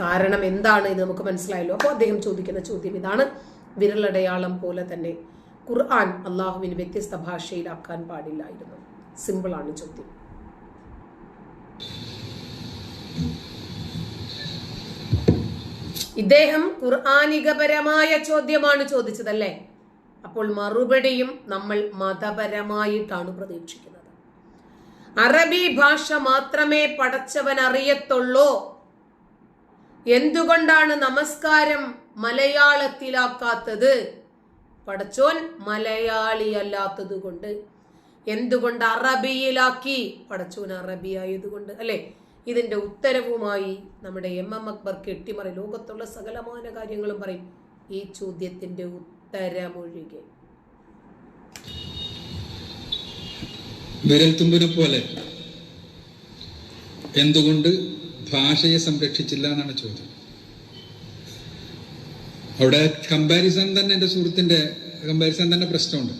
കാരണം എന്താണ് ഇത് നമുക്ക് മനസ്സിലായല്ലോ. അപ്പോൾ അദ്ദേഹം ചോദിക്കുന്ന ചോദ്യം ഇതാണ്. വിരലടയാളം പോലെ തന്നെ ഖുർആൻ അള്ളാഹുവിന് വ്യത്യസ്ത ഭാഷയിലാക്കാൻ പാടില്ലായിരുന്നു. സിമ്പിളാണ് ചോദ്യം. ഇദ്ദേഹം ഖുർആാനികപരമായ ചോദ്യമാണ് ചോദിച്ചതല്ലേ? അപ്പോൾ മറുപടിയും നമ്മൾ മതപരമായിട്ടാണ് പ്രതീക്ഷിക്കുന്നത്. അറബി ഭാഷ മാത്രമേ പടച്ചവൻ അറിയത്തുള്ളൂ എന്തുകൊണ്ടാണ് നമസ്കാരം മലയാളത്തിലാക്കാത്തത്? പടച്ചോൻ മലയാളിയല്ലാത്തത് കൊണ്ട്. എന്തുകൊണ്ട് അറബിയിലാക്കി? പടച്ചോൻ അറബി ആയതുകൊണ്ട് അല്ലെ? ഇതിന്റെ ഉത്തരവുമായി നമ്മുടെ എം എം അക്ബർ കെട്ടിമറി ലോകത്തുള്ള സകലമാന കാര്യങ്ങളും പറയും. ഈ ചോദ്യത്തിന്റെ ഉത്തരമൊഴികെ. വിരൽത്തുമ്പിനെ പോലെ. എന്തുകൊണ്ട് ഭാഷയെ സംരക്ഷിച്ചില്ല എന്നാണ് ചോദ്യം. അവിടെ കമ്പാരിസൺ തന്നെ എന്റെ സുഹൃത്തിന്റെ കമ്പാരിസൺ തന്നെ പ്രശ്നമുണ്ട്.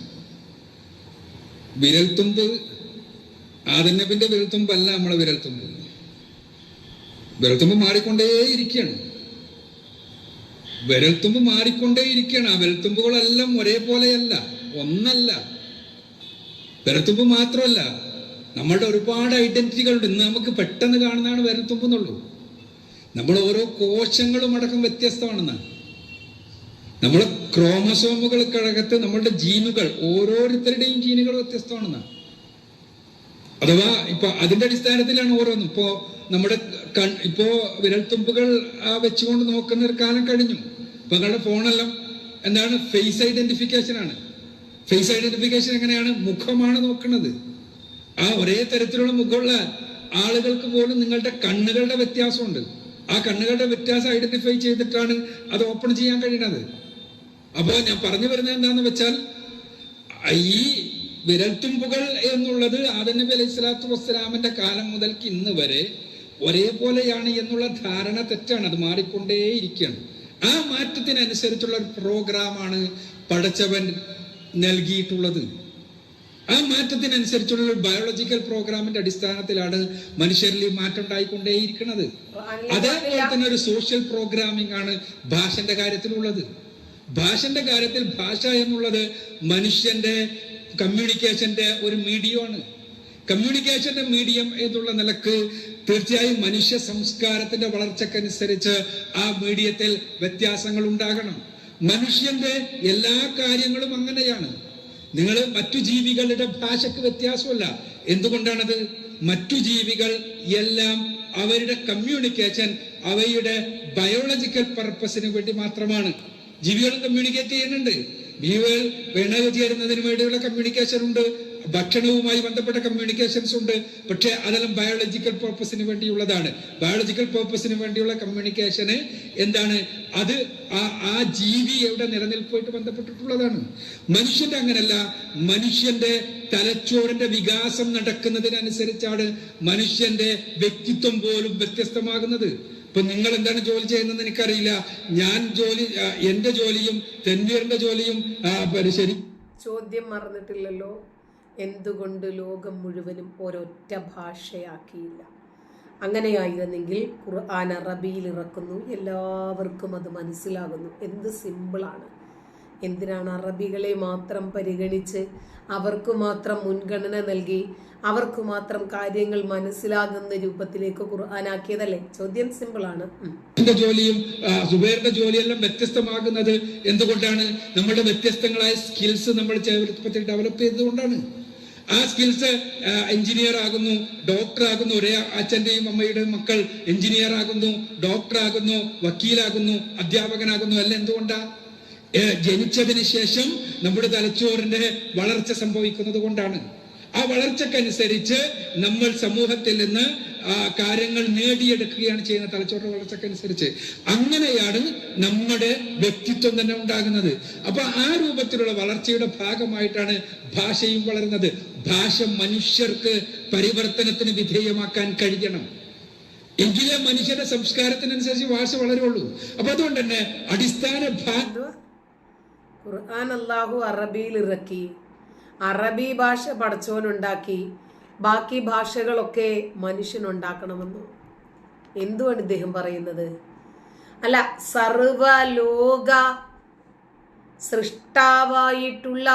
വിരൽത്തുമ്പ് ആദന്യപ്പിന്റെ വിരൽത്തുമ്പല്ല നമ്മളെ വിരൽത്തുമ്പ്. വിരൽത്തുമ്പ് മാറിക്കൊണ്ടേയിരിക്കുകയാണ്. വിരൽത്തുമ്പ് മാറിക്കൊണ്ടേയിരിക്കുകയാണ്. ആ വിരൽത്തുമ്പുകളെല്ലാം ഒരേപോലെയല്ല ഒന്നല്ല. വിരൽത്തുമ്പ് മാത്രമല്ല നമ്മളുടെ ഒരുപാട് ഐഡന്റിറ്റികളുണ്ട് ഇന്ന് നമുക്ക് പെട്ടെന്ന് കാണുന്നതാണ് വിരൽത്തുമ്പ് എന്നുള്ളൂ നമ്മൾ ഓരോ കോശങ്ങളും അടക്കം വ്യത്യസ്തമാണെന്ന് നമ്മൾ ക്രോമസോമുകൾക്കകത്ത് നമ്മളുടെ ജീനുകൾ ഓരോരുത്തരുടെയും ജീനുകൾ വ്യത്യസ്തമാണെന്ന് അഥവാ ഇപ്പൊ അതിന്റെ അടിസ്ഥാനത്തിലാണ് ഓരോന്നും. ഇപ്പോ നമ്മുടെ കൺ ഇപ്പോ വിരൽത്തുമ്പുകൾ വെച്ചുകൊണ്ട് നോക്കുന്ന ഒരു കാലം കഴിഞ്ഞു. ഇപ്പൊ നിങ്ങളുടെ ഫോണെല്ലാം എന്താണ്? ഫേസ് ഐഡന്റിഫിക്കേഷൻ ആണ് ഫേസ് ഐഡന്റിഫിക്കേഷൻ എങ്ങനെയാണ്? മുഖമാണ് നോക്കുന്നത്. ആ ഒരേ തരത്തിലുള്ള മുഖമുള്ള ആളുകൾക്ക് പോലും നിങ്ങളുടെ കണ്ണുകളുടെ വ്യത്യാസമുണ്ട്. ആ കണ്ണുകളുടെ വ്യത്യാസം ഐഡന്റിഫൈ ചെയ്തിട്ടാണ് അത് ഓപ്പൺ ചെയ്യാൻ കഴിയുന്നത്. അപ്പോൾ ഞാൻ പറഞ്ഞു വരുന്നത് എന്താന്ന് വെച്ചാൽ ഈ വിരൽത്തുമ്പുകൾ എന്നുള്ളത് ആദനബി അലൈഹി സ്വലാത്തു വസ്സലാമിന്റെ കാലം മുതൽക്ക് ഇന്ന് വരെ ഒരേപോലെയാണ് എന്നുള്ള ധാരണ തെറ്റാണ്. അത് മാറിക്കൊണ്ടേയിരിക്കുകയാണ്. ആ മാറ്റത്തിനനുസരിച്ചുള്ള ഒരു പ്രോഗ്രാമാണ് പടച്ചവൻ നൽകിയിട്ടുള്ളത്. ആ മാറ്റത്തിനനുസരിച്ചുള്ള ഒരു ബയോളജിക്കൽ പ്രോഗ്രാമിന്റെ അടിസ്ഥാനത്തിലാണ് മനുഷ്യരിൽ ഈ മാറ്റം ഉണ്ടായിക്കൊണ്ടേയിരിക്കുന്നത്. അതേപോലെ തന്നെ ഒരു സോഷ്യൽ പ്രോഗ്രാമിംഗ് ആണ് ഭാഷന്റെ കാര്യത്തിലുള്ളത്. ഭാഷന്റെ കാര്യത്തിൽ ഭാഷ എന്നുള്ളത് മനുഷ്യന്റെ കമ്മ്യൂണിക്കേഷന്റെ ഒരു മീഡിയമാണ് കമ്മ്യൂണിക്കേഷന്റെ മീഡിയം എന്നുള്ള നിലയ്ക്ക് തീർച്ചയായും മനുഷ്യ സംസ്കാരത്തിന്റെ വളർച്ചക്കനുസരിച്ച് ആ മീഡിയത്തിൽ വ്യത്യാസങ്ങൾ ഉണ്ടാകണം. മനുഷ്യന്റെ എല്ലാ കാര്യങ്ങളും അങ്ങനെയാണ്. നിങ്ങൾ മറ്റു ജീവികളുടെ ഭാഷയ്ക്ക് വ്യത്യാസമല്ല. എന്തുകൊണ്ടാണത്? മറ്റു ജീവികൾ എല്ലാം അവരുടെ കമ്മ്യൂണിക്കേഷൻ അവയുടെ ബയോളജിക്കൽ പർപ്പസിന് വേണ്ടി മാത്രമാണ്. ജീവികൾ കമ്മ്യൂണിക്കേറ്റ് ചെയ്യുന്നുണ്ട്. ജീവികൾ പിണവ് ചേരുന്നതിന് വേണ്ടിയുള്ള കമ്മ്യൂണിക്കേഷൻ ഉണ്ട്. ഭക്ഷണവുമായി ബന്ധപ്പെട്ട കമ്മ്യൂണിക്കേഷൻസ് ഉണ്ട്. പക്ഷേ അതെല്ലാം ബയോളജിക്കൽ പർപ്പസിന് വേണ്ടിയുള്ളതാണ്. ബയോളജിക്കൽ പർപ്പസിന് വേണ്ടിയുള്ള കമ്മ്യൂണിക്കേഷന് എന്താണ്? അത് ആ ആ ജീവിയുടെ നിലനിൽപ്പുമായിട്ട് ബന്ധപ്പെട്ടിട്ടുള്ളതാണ്. മനുഷ്യന്റെ അങ്ങനല്ല. മനുഷ്യന്റെ തലച്ചോറിന്റെ വികാസം നടക്കുന്നതിനനുസരിച്ചാണ് മനുഷ്യന്റെ വ്യക്തിത്വം പോലും വ്യത്യസ്തമാകുന്നത്. ഇപ്പൊ നിങ്ങൾ എന്താണ് ജോലി ചെയ്യുന്നത് എനിക്കറിയില്ല. ഞാൻ ജോലി എന്റെ ജോലിയും തെന്നീറിന്റെ ജോലിയും ശരി. ചോദ്യം മറന്നിട്ടില്ലല്ലോ. എന്തുകൊണ്ട് ലോകം മുഴുവനും ഒരൊറ്റ ഭാഷയാക്കിയില്ല? അങ്ങനെയായിരുന്നെങ്കിൽ ഖുർആൻ അറബിയിൽ ഇറക്കുന്നു. എല്ലാവർക്കും അത് മനസ്സിലാകുന്നു. എന്ത് സിമ്പിളാണ് എന്തിനാണ് അറബികളെ മാത്രം പരിഗണിച്ച് അവർക്ക് മാത്രം മുൻഗണന നൽകി അവർക്ക് മാത്രം കാര്യങ്ങൾ മനസ്സിലാകുന്ന രൂപത്തിലേക്ക് ഖുർആനാക്കിയതല്ലേ ചോദ്യം സിമ്പിളാണ് എന്റെ ജോലിയും സുബൈറിന്റെ ജോലിയെല്ലാം വ്യത്യസ്തമാകുന്നത് എന്തുകൊണ്ടാണ്? നമ്മുടെ വ്യത്യസ്തങ്ങളായ സ്കിൽസ് നമ്മൾ ഡെവലപ്പ് ചെയ്തതുകൊണ്ടാണ്. ആ സ്കിൽസ് എഞ്ചിനീയർ ആകുന്നു ഡോക്ടർ ആകുന്നു ഒരേ അച്ഛന്റെയും അമ്മയുടെയും മക്കൾ എഞ്ചിനീയർ ആകുന്നു ഡോക്ടർ ആകുന്നു വക്കീലാകുന്നു അധ്യാപകനാകുന്നു എല്ലാം എന്തുകൊണ്ടാണ് ജനിച്ചതിന് ശേഷം നമ്മുടെ തലച്ചോറിന്റെ വളർച്ച സംഭവിക്കുന്നത് കൊണ്ടാണ്. ആ വളർച്ചക്കനുസരിച്ച് നമ്മൾ സമൂഹത്തിൽ നിന്ന് കാര്യങ്ങൾ നേടിയെടുക്കുകയാണ് ചെയ്യുന്ന തലച്ചോറിന്റെ വളർച്ചക്കനുസരിച്ച്. അങ്ങനെയാണ് നമ്മുടെ വ്യക്തിത്വം തന്നെ ഉണ്ടാകുന്നത്. അപ്പൊ ആ രൂപത്തിലുള്ള വളർച്ചയുടെ ഭാഗമായിട്ടാണ് ഭാഷയും വളരുന്നത്. ഭാഷ മനുഷ്യർക്ക് പരിവർത്തനത്തിന് വിധേയമാക്കാൻ കഴിയണം. എങ്കിലേ മനുഷ്യന്റെ സംസ്കാരത്തിനനുസരിച്ച് ഭാഷ വളരുള്ളൂ. അപ്പൊ അതുകൊണ്ട് തന്നെ അടിസ്ഥാന ഭാ? ഖുർആൻ അള്ളാഹു അറബിയിൽ ഇറക്കി. അറബി ഭാഷ പഠിച്ചവനുണ്ടാക്കി. ബാക്കി ഭാഷകളൊക്കെ മനുഷ്യനുണ്ടാക്കണമെന്നു. എന്തുവാണ് ഇദ്ദേഹം പറയുന്നത്? അല്ല സർവലോക സൃഷ്ടാവായിട്ടുള്ള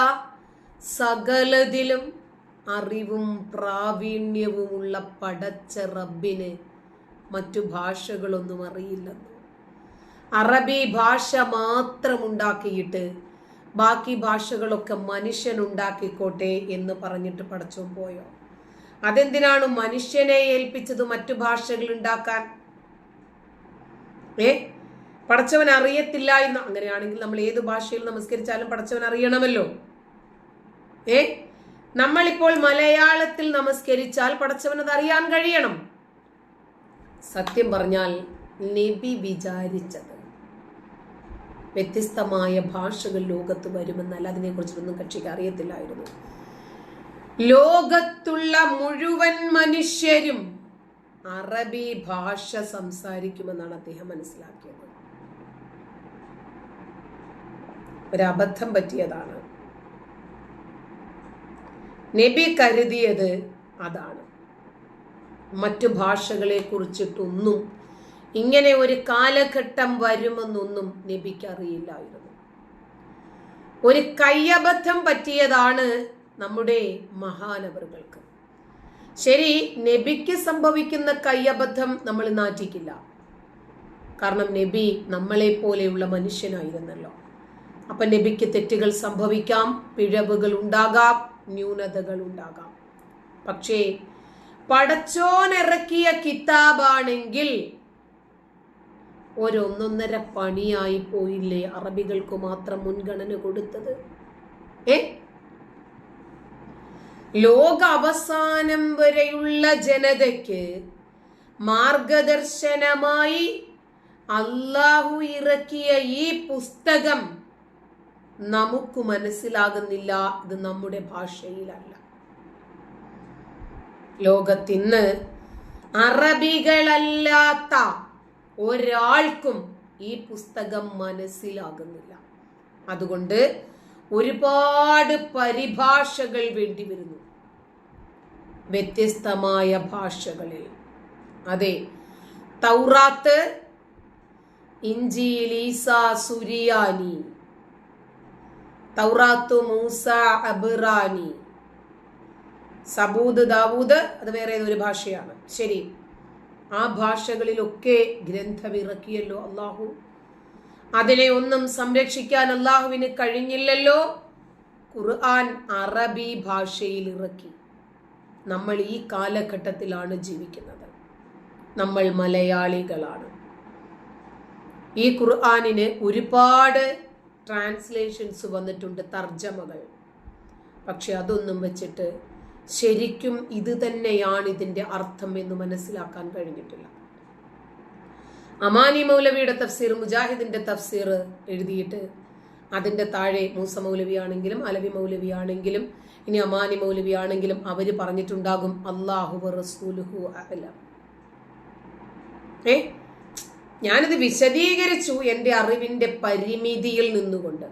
സകലതിലും അറിവും പ്രാവീണ്യവുമുള്ള പടച്ച റബ്ബിന് മറ്റു ഭാഷകളൊന്നും അറിയില്ലെന്ന്. അറബി ഭാഷ മാത്രം ഉണ്ടാക്കിയിട്ട് ബാക്കി ഭാഷകളൊക്കെ മനുഷ്യൻ ഉണ്ടാക്കിക്കോട്ടെ എന്ന് പറഞ്ഞിട്ട് പഠിച്ചു പോയോ? അതെന്തിനാണ് മനുഷ്യനെ ഏൽപ്പിച്ചത് മറ്റു ഭാഷകൾ ഉണ്ടാക്കാൻ? ഏ? പഠിച്ചവൻ അറിയത്തില്ല എന്ന്. അങ്ങനെയാണെങ്കിൽ നമ്മൾ ഏത് ഭാഷയിൽ നമസ്കരിച്ചാലും പഠിച്ചവൻ അറിയണമല്ലോ. ഏ? നമ്മളിപ്പോൾ മലയാളത്തിൽ നമസ്കരിച്ചാൽ പഠിച്ചവൻ അത് അറിയാൻ കഴിയണം. സത്യം പറഞ്ഞാൽ നബി വിചാരിച്ചത് വ്യത്യസ്തമായ ഭാഷകൾ ലോകത്ത് വരുമെന്നല്ല അതിനെക്കുറിച്ചൊന്നും കക്ഷിക്ക് അറിയത്തില്ലായിരുന്നു. ലോകത്തുള്ള മുഴുവൻ മനുഷ്യരും അറബി ഭാഷ സംസാരിക്കുമെന്നാണ് അദ്ദേഹം മനസ്സിലാക്കിയത്. ഒരബദ്ധം പറ്റിയതാണ്. നബി കരുതിയത് അതാണ്. മറ്റു ഭാഷകളെ കുറിച്ചിട്ടൊന്നും ഇങ്ങനെ ഒരു കാലഘട്ടം വരുമെന്നൊന്നും നബിക്ക് അറിയില്ലായിരുന്നു. ഒരു കയ്യബദ്ധം പറ്റിയതാണ് നമ്മുടെ മഹാനവറുകൾക്ക്. ശരി നബിക്ക് സംഭവിക്കുന്ന കയ്യബദ്ധം നമ്മൾ നാറ്റിക്കില്ല. കാരണം നബി നമ്മളെ പോലെയുള്ള മനുഷ്യനായിരുന്നല്ലോ. അപ്പൊ നബിക്ക് തെറ്റുകൾ സംഭവിക്കാം പിഴവുകൾ ഉണ്ടാകാം ന്യൂനതകൾ ഉണ്ടാകാം. പക്ഷേ പടച്ചോനിറക്കിയ കിതാബാണെങ്കിൽ ഒരൊന്നൊന്നര പണിയായി പോയില്ലേ അറബികൾക്ക് മാത്രം മുൻഗണന കൊടുത്തത്? ഏ? ലോക അവസാനം വരെയുള്ള ജനതയ്ക്ക് മാർഗദർശനമായി അള്ളാഹു ഇറക്കിയ ഈ പുസ്തകം നമുക്ക് മനസ്സിലാകുന്നില്ല ഇത് നമ്മുടെ ഭാഷയിലല്ല. ലോകത്തിന്ന് അറബികളല്ലാത്ത ഒരാൾക്കും ഈ പുസ്തകം മനസ്സിലാകുന്നില്ല. അതുകൊണ്ട് ഒരുപാട് പരിഭാഷകൾ വേണ്ടി വരുന്നു. വ്യത്യസ്തമായ ഭാഷകളിൽ. അതെ തൗറാത്ത് ഇഞ്ചിയിൽ ഈസ സുരിയാനി തൗറാത്ത് മൂസ അബിറാനി സബൂദ് ദാവൂദ് അത് വേറെ ഏതൊരു ഭാഷയാണ്. ശരി. ആ ഭാഷകളിലൊക്കെ ഗ്രന്ഥമിറക്കിയല്ലോ അള്ളാഹു അതിനെ ഒന്നും സംരക്ഷിക്കാൻ അള്ളാഹുവിന് കഴിഞ്ഞില്ലല്ലോ. ഖുർആൻ അറബി ഭാഷയിൽ ഇറക്കി നമ്മൾ ഈ കാലഘട്ടത്തിലാണ് ജീവിക്കുന്നത്. നമ്മൾ മലയാളികളാണ്. ഈ ഖുർആാനിന് ഒരുപാട് ട്രാൻസ്ലേഷൻസ് വന്നിട്ടുണ്ട് തർജമകൾ. പക്ഷെ അതൊന്നും വെച്ചിട്ട് ശരിക്കും ഇത് തന്നെയാണ് ഇതിന്റെ അർത്ഥം എന്ന് മനസ്സിലാക്കാൻ കഴിഞ്ഞിട്ടില്ല. അമാനി മൗലവിയുടെ തഫ്സീർ മുജാഹിദിന്റെ തഫ്സീർ എഴുതിയിട്ട് അതിന്റെ താഴെ മൂസ മൗലവി ആണെങ്കിലും അലവി മൗലവി ആണെങ്കിലും ഇനി അമാനി മൗലവി ആണെങ്കിലും അവർ പറഞ്ഞിട്ടുണ്ടാകും അള്ളാഹു റസൂലുഹു അല്ല ഏ? ഞാനിത് വിശദീകരിച്ചു എന്റെ അറിവിന്റെ പരിമിതിയിൽ നിന്നുകൊണ്ട്.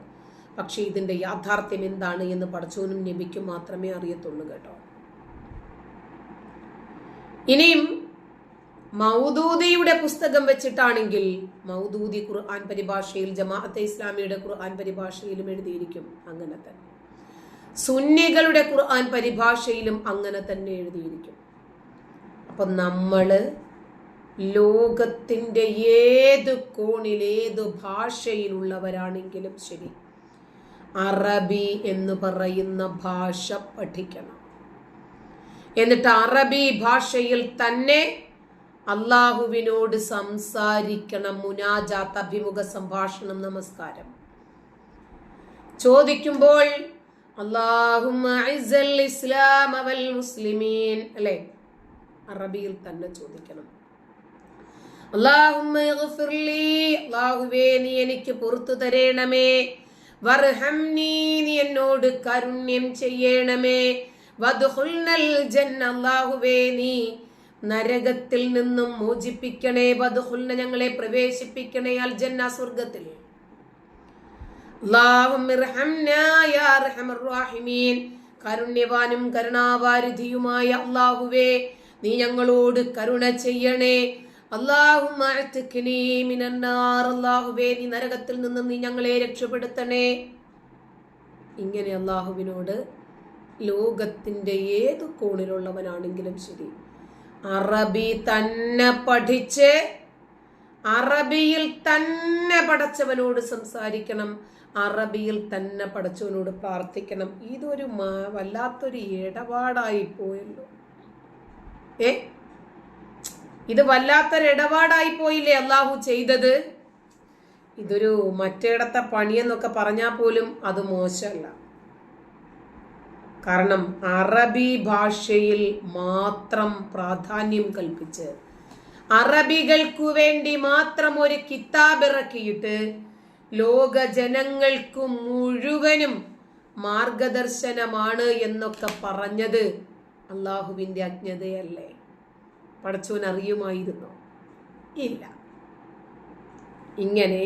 പക്ഷേ ഇതിന്റെ യാഥാർത്ഥ്യം എന്താണ് എന്ന് പഠിച്ചവനും നബിക്കും മാത്രമേ അറിയത്തുള്ളൂ കേട്ടോ. ഇനിയും മൗദൂദിയുടെ പുസ്തകം വെച്ചിട്ടാണെങ്കിൽ മൗദൂദി ഖുർആൻ പരിഭാഷയിൽ ജമാഅത്തെ ഇസ്ലാമിയുടെ ഖുർആൻ പരിഭാഷയിലും എഴുതിയിരിക്കും. അങ്ങനെ തന്നെ. സുന്നികളുടെ ഖുർആൻ പരിഭാഷയിലും അങ്ങനെ തന്നെ എഴുതിയിരിക്കും. അപ്പൊ നമ്മൾ ലോകത്തിന്റെ ഏത് കോണിൽ ഏത് ഭാഷയിലുള്ളവരാണെങ്കിലും ശരി അറബി എന്ന് പറയുന്ന ഭാഷ പഠിക്കണം. എന്നിട്ട് അറബി ഭാഷയിൽ തന്നെ അള്ളാഹുവിനോട് സംസാരിക്കണം മുനാജാത്ത് അഭിമുഖ സംഭാഷണം നമസ്കാരം. ചോദിക്കുമ്പോൾ ഇസ്ലാം അവൽ മുസ്ലിമീൻ അല്ലെ? അറബിയിൽ തന്നെ ചോദിക്കണം. നീ എനിക്ക് പുറത്തു തരേണമേ. വർഹംനീ നീ എന്നോട് കരുണ്യം ചെയ്യണമേ. അള്ളാഹുവേ നീ. നരകത്തിൽ നിന്നും മോചിപ്പിക്കണേ വധുഹുൽന ഞങ്ങളെ പ്രവേശിപ്പിക്കണേ അൽ ജന്ന സ്വർഗത്തിൽ കരുണ്യവാനും കരുണാവാരിധിയുമായ അള്ളാഹുവേ നീ ഞങ്ങളോട് കരുണ ചെയ്യണേ. അള്ളാഹുവേ നീ നരകത്തിൽ നിന്നും നീ ഞങ്ങളെ രക്ഷപ്പെടുത്തണേ. ഇങ്ങനെ അള്ളാഹുവിനോട് ലോകത്തിന്റെ ഏത് കോണിലുള്ളവനാണെങ്കിലും ശരി. അറബി തന്നെ പഠിച്ച് അറബിയിൽ തന്നെ പഠിച്ചവനോട് സംസാരിക്കണം. അറബിയിൽ തന്നെ പഠിച്ചവനോട് പ്രാർത്ഥിക്കണം. ഇതൊരു മാ- വല്ലാത്തൊരു ഇടപാടായി പോയല്ലോ. ഏ? ഇത് വല്ലാത്തൊരു ഇടപാടായി പോയില്ലേ അള്ളാഹു ചെയ്തത്? ഇതൊരു മറ്റേടത്തെ പണിയെന്നൊക്കെ പറഞ്ഞാൽ പോലും അത് മോശമല്ല. കാരണം അറബി ഭാഷയിൽ മാത്രം പ്രാധാന്യം കൽപ്പിച്ച് അറബികൾക്കു വേണ്ടി മാത്രം ഒരു കിതാബ് ഇറക്കിയിട്ട് ലോക ജനങ്ങൾക്കു മുഴുവനും മാർഗദർശനമാണ് എന്നൊക്കെ പറഞ്ഞത് അള്ളാഹുവിന്റെ അജ്ഞതയല്ലേ? പടച്ചോൻ അറിയുമായിരുന്നോ ഇല്ല. ഇങ്ങനെ